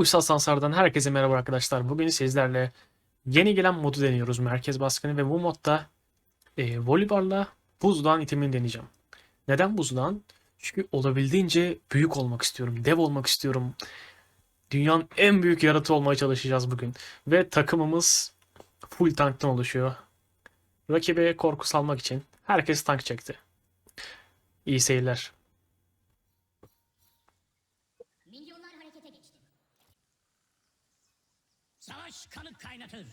Uysal Sansar'dan herkese merhaba arkadaşlar. Bugün sizlerle yeni gelen modu deniyoruz. Merkez baskını ve bu modda e, voleyballa buzdan itemini deneyeceğim. Neden buzdan? Çünkü olabildiğince büyük olmak istiyorum. Dev olmak istiyorum. Dünyanın en büyük yaratığı olmaya çalışacağız bugün. Ve takımımız full tanktan oluşuyor. Rakibe korku salmak için herkes tank çekti. İyi seyirler. Milyonlar harekete geçti. Savaş kanı kaynatır.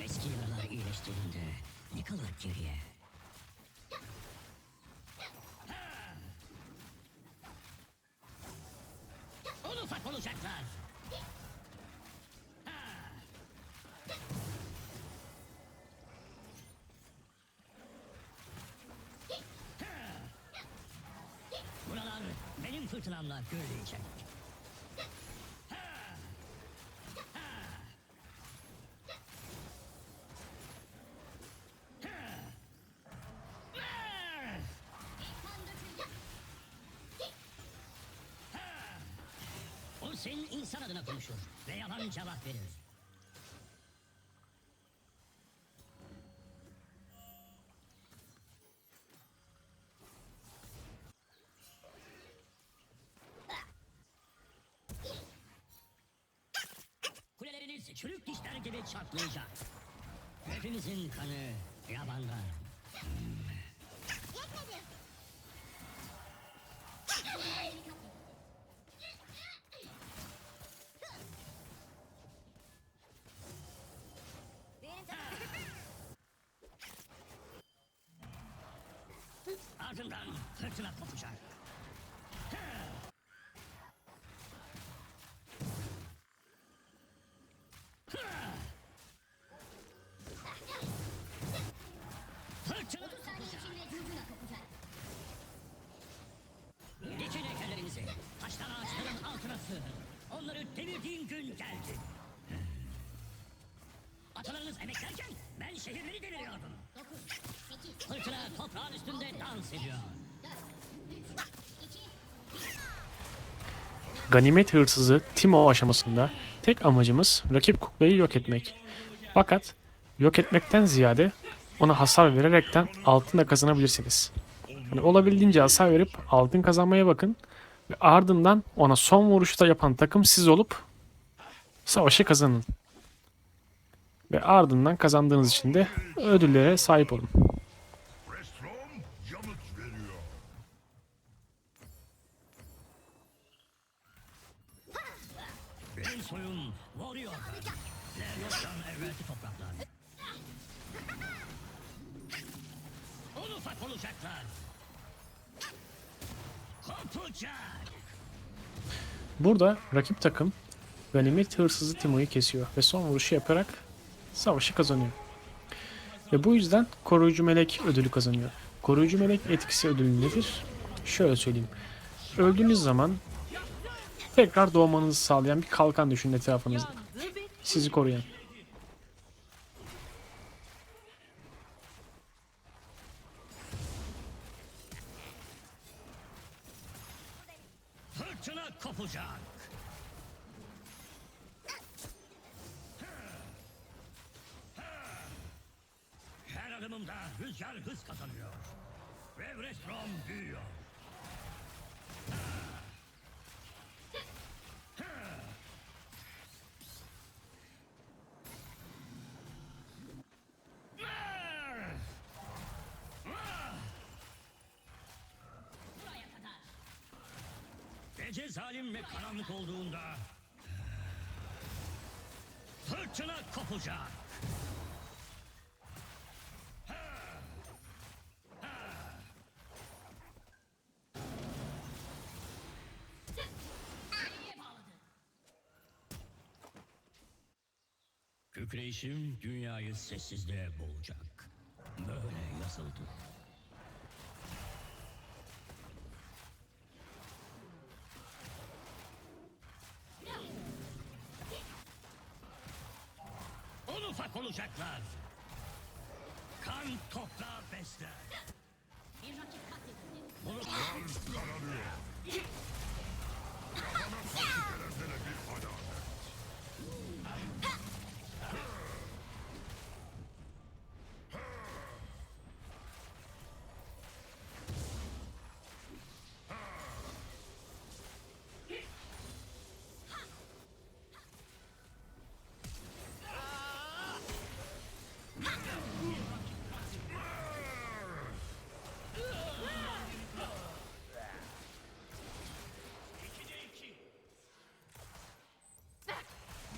Eski yaralar iyileştiğinde ne kalır geriye? Un ufak olacaklar. Benim fırtınamla gürleyecek. O senin insan adına konuşur ve yalan cevap verir. Çürük dişler gibi çatlayacak. Hepimizin kanı yabanda. Ardından fırtına kopacak. Devirdiğin gün geldi. Atalarınız emeklerken ben şehirleri deviriyordum. 9, 8, Fırtına toprağın üstünde dans ediyor. 4, 3, 2, Ganimet hırsızı Timo aşamasında tek amacımız rakip kuklayı yok etmek. Fakat yok etmekten ziyade ona hasar vererekten altın da kazanabilirsiniz. Yani olabildiğince hasar verip altın kazanmaya bakın ve ardından ona son vuruşu da yapan takım siz olup savaşı kazanın. Ve ardından kazandığınız için de ödüllere sahip olun. Yanıt Burada rakip takım ganimet hırsızı Timo'yu kesiyor ve son vuruşu yaparak savaşı kazanıyor. Ve bu yüzden koruyucu melek ödülü kazanıyor. Koruyucu melek etkisi ödülü nedir? Şöyle söyleyeyim. Öldüğünüz zaman tekrar doğmanızı sağlayan bir kalkan düşünün etrafınızda. Sizi koruyan. Fırtına kopacak. Her adımımda rüzgar hız kazanıyor. Ve Restrom büyüyor. Gece zalim ve karanlık olduğunda fırtına kopacak. Kükreyişim dünyayı sessizliğe boğacak. Böyle yazıldı.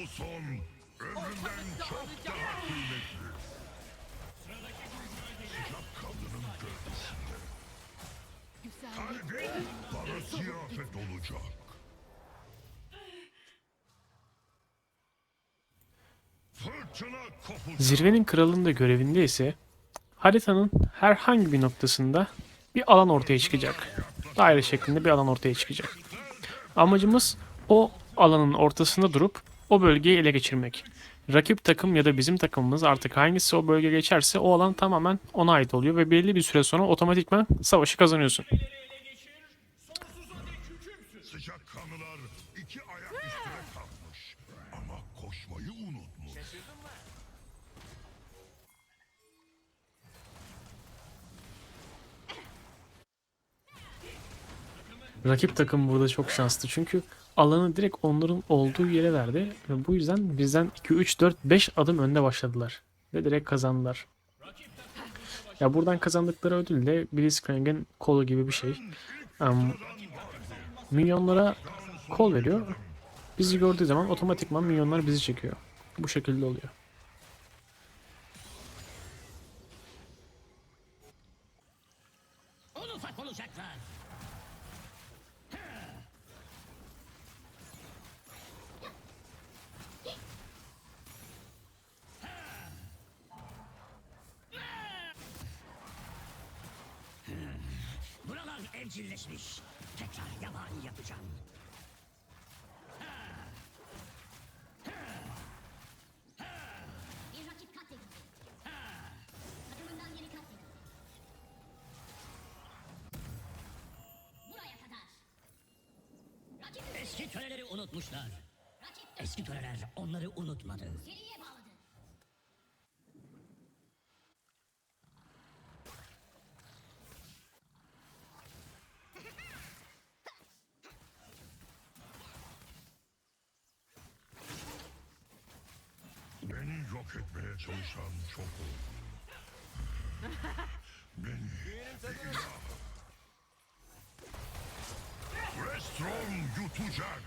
Bu son ömrümden çok daha kıymetli. Sıcak kadının gövdesinde. Kalbin bana ziyafet olacak. Zirvenin kralının görevinde ise haritanın herhangi bir noktasında bir alan ortaya çıkacak. Daire şeklinde bir alan ortaya çıkacak. Amacımız o alanın ortasında durup o bölgeyi ele geçirmek. Rakip takım ya da bizim takımımız artık hangisi o bölge geçerse o alan tamamen ona ait oluyor ve belli bir süre sonra otomatikman savaşı kazanıyorsun. Sıcak kanlılar iki ayak üstüne kalkmış. Ama koşmayı unutmuş. Rakip takım burada çok şanslı çünkü alanı direkt onların olduğu yere verdi ve bu yüzden bizden 2 3 4 5 adım önde başladılar ve direkt kazandılar. Ya buradan kazandıkları ödül de Blitzcrank'in kolu gibi bir şey. Em, milyonlara kol veriyor. Bizi gördüğü zaman otomatikman milyonlar bizi çekiyor. Bu şekilde oluyor. Eski töreleri unutmuşlar. Eski töreler onları unutmadı. seriye bağladı. Beni yok etmeye çalışan çok oldu. Beni ilah. Restron yutacak.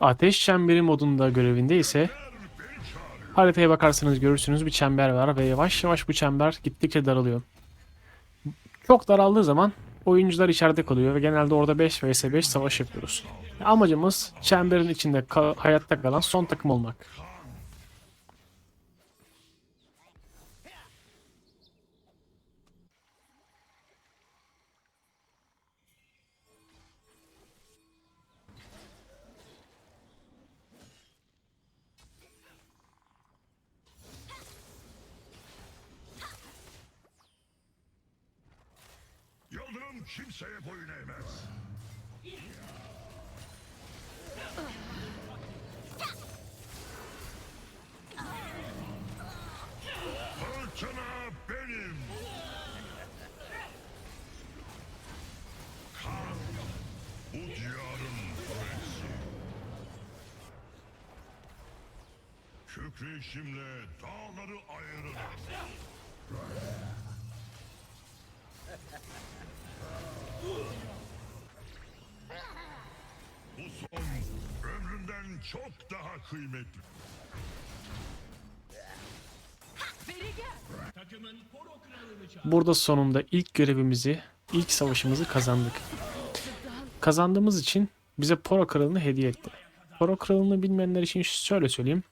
Ateş çemberi modunda görevinde ise. Haritaya bakarsanız görürsünüz bir çember var ve yavaş yavaş bu çember gittikçe daralıyor. Çok daraldığı zaman oyuncular içeride kalıyor ve genelde orada 5 vs 5 savaş yapıyoruz. Amacımız çemberin içinde ka- hayatta kalan son takım olmak. Kimseye boyun eğmez. Fırtına benim. Kan bu diyarın prensi. Kükreyişimle dağları ayırırım. Bu son ömrümden çok daha kıymetli. Burada sonunda ilk görevimizi, ilk savaşımızı kazandık. Kazandığımız için bize Poro Kralı'nı hediye etti. Poro Kralı'nı bilmeyenler için şöyle söyleyeyim.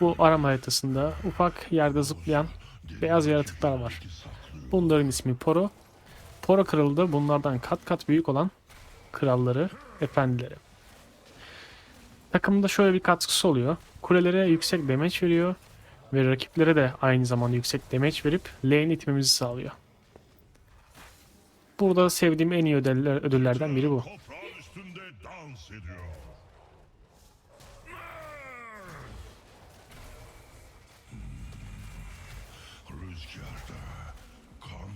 Bu arama haritasında ufak yerde zıplayan beyaz yaratıklar var. Bunların ismi Poro. Kralı da bunlardan kat kat büyük olan kralları, efendileri. Takımda şöyle bir katkısı oluyor. Kulelere yüksek damage veriyor ve rakiplere de aynı zamanda yüksek damage verip lane itmemizi sağlıyor. Burada sevdiğim en iyi ödüller, ödüllerden biri bu. Toprağın üstünde dans ediyor. Rüzgarda kan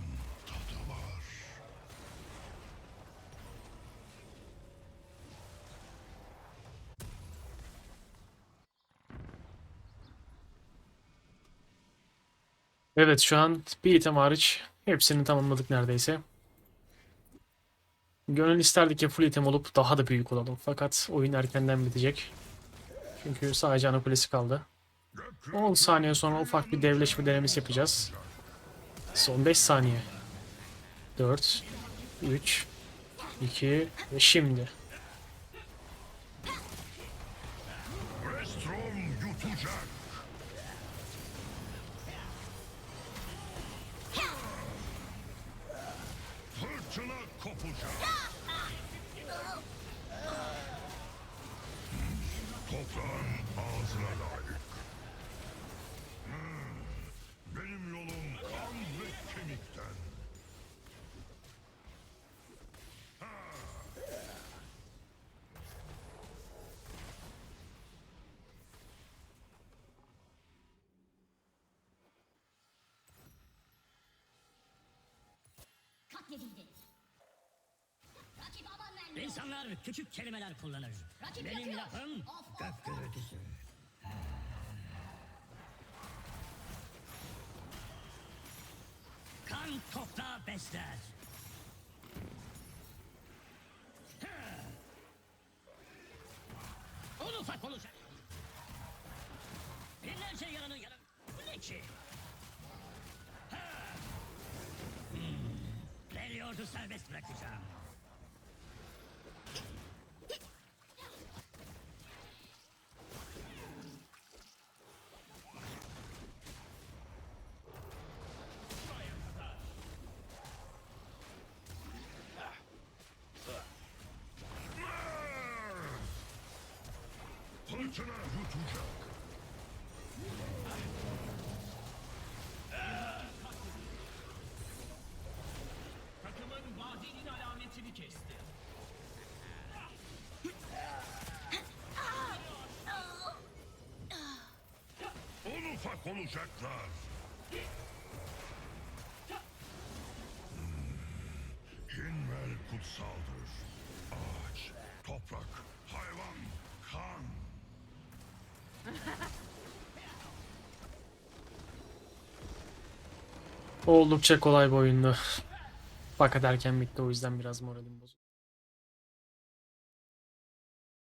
tadı var. Evet şu an bir item hariç hepsini tamamladık neredeyse. Gönül isterdik ki full item olup daha da büyük olalım. Fakat oyun erkenden bitecek. Çünkü sadece ana kulesi kaldı. 10 saniye sonra ufak bir devleşme denemesi yapacağız. Son 5 saniye. 4, 3, 2 ve şimdi. Katledildi. Rakip aman vermiyor. İnsanlar küçük kelimeler kullanır. Rakip Benim yakıyor. lafım Of, of, gök of. gürültüsü. Kan toprağı besler. 설치나 후두자 그 Ufak olacaklar. Hmm, Hinvel kutsaldır. Ağaç, toprak, hayvan, kan. Oldukça kolay bir oyundu. Fakat erken bitti o yüzden biraz moralim bozuldu.